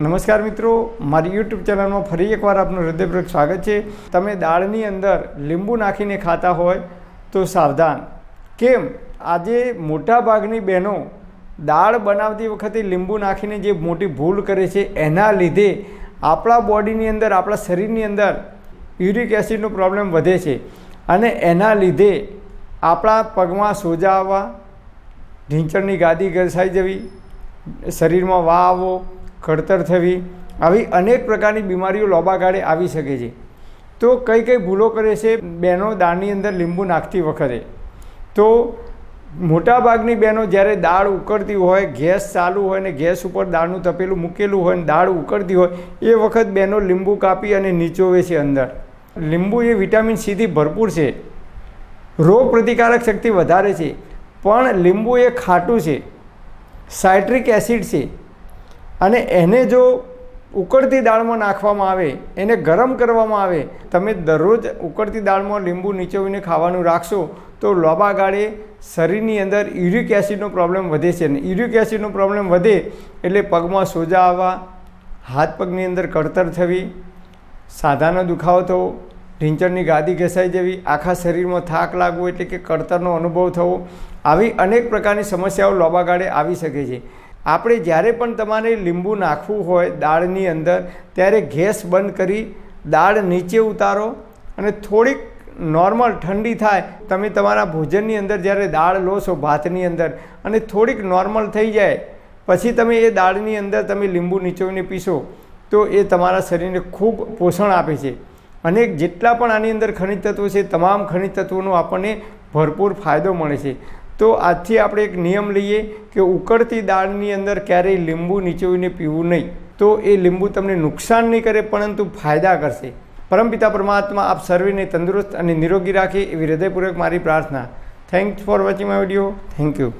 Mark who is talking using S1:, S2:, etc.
S1: નમસ્કાર મિત્રો, મારી યુટ્યુબ ચેનલમાં ફરી એકવાર આપનું હૃદયપૂર્વક સ્વાગત છે. તમે દાળની અંદર લીંબુ નાખીને ખાતા હોય તો સાવધાન. કેમ? આજે મોટાભાગની બહેનો દાળ બનાવતી વખતે લીંબુ નાખીને જે મોટી ભૂલ કરે છે, એના લીધે આપણા બોડીની અંદર, આપણા શરીરની અંદર યુરિક એસિડનો પ્રોબ્લેમ વધે છે. અને એના લીધે આપણા પગમાં સોજા આવવા, ઢીંચણની ગાદી ઘસાઈ જવી, શરીરમાં વા આવવો કળતર થવી, આવી અનેક પ્રકારની બીમારીઓ લોબા ગાળે આવી શકે છે. તો કઈ કઈ ભૂલો કરે છે? બહેનો દાળની અંદર લીંબુ નાખતી વખતે. તો મોટાભાગની બહેનો જ્યારે દાળ ઉકળતી હોય, ગેસ ચાલુ હોય ને ગેસ ઉપર દાળનું તપેલું મૂકેલું હોય ને દાળ ઉકળતી હોય, એ વખત બહેનો લીંબુ કાપી અને નીચોવે છે અંદર. લીંબુ એ વિટામિન સીથી ભરપૂર છે. રોગ પ્રતિકારક શક્તિ વધારે છે. પણ લીંબુ એ ખાટું છે. સાઇટ્રિક એસિડ છે. અને એને જો ઉકળતી દાળમાં નાખવામાં આવે, એને ગરમ કરવામાં આવે, તમે દરરોજ ઉકળતી દાળમાં લીંબુ નીચોવીને ખાવાનું રાખશો, તો લોબા ગાળે શરીરની અંદર યુરિક એસિડનો પ્રોબ્લેમ વધે છે. ને યુરિક એસિડનો પ્રોબ્લેમ વધે એટલે પગમાં સોજા આવવા, હાથ પગની અંદર કળતર થવી, સાધાનો દુખાવો થવો, ઢીંચણની ગાદી ઘસાઈ જવી, આખા શરીરમાં થાક લાગવો એટલે કે કળતરનો અનુભવ થવો, આવી અનેક પ્રકારની સમસ્યાઓ લોબા ગાળે આવી શકે છે. આપણે જ્યારે પણ તમારે લીંબુ નાખવું હોય દાળની અંદર, ત્યારે ગેસ બંધ કરી દાળ નીચે ઉતારો અને થોડીક નોર્મલ ઠંડી થાય, તમે તમારા ભોજનની અંદર જ્યારે દાળ લો છો ભાતની અંદર અને થોડીક નોર્મલ થઈ જાય, પછી તમે એ દાળની અંદર તમે લીંબુ નીચોવીને પીશો, તો એ તમારા શરીરને ખૂબ પોષણ આપે છે. અને જેટલા પણ આની અંદર ખનિજ તત્વો છે, તમામ ખનિજ તત્વોનો આપણને ભરપૂર ફાયદો મળે છે. તો આજથી આપણે એક નિયમ લઈએ કે ઉકળતી દાળની અંદર ક્યારેય લીંબુ નીચોવીને પીવું નહીં. તો એ લીંબુ તમને નુકસાન નહીં કરે, પરંતુ ફાયદા કરશે. પરમપિતા પરમાત્મા, આપ સર્વેને તંદુરસ્ત અને નિરોગી રાખે એવી હૃદયપૂર્વક મારી પ્રાર્થના. Thanks for watching my video thank you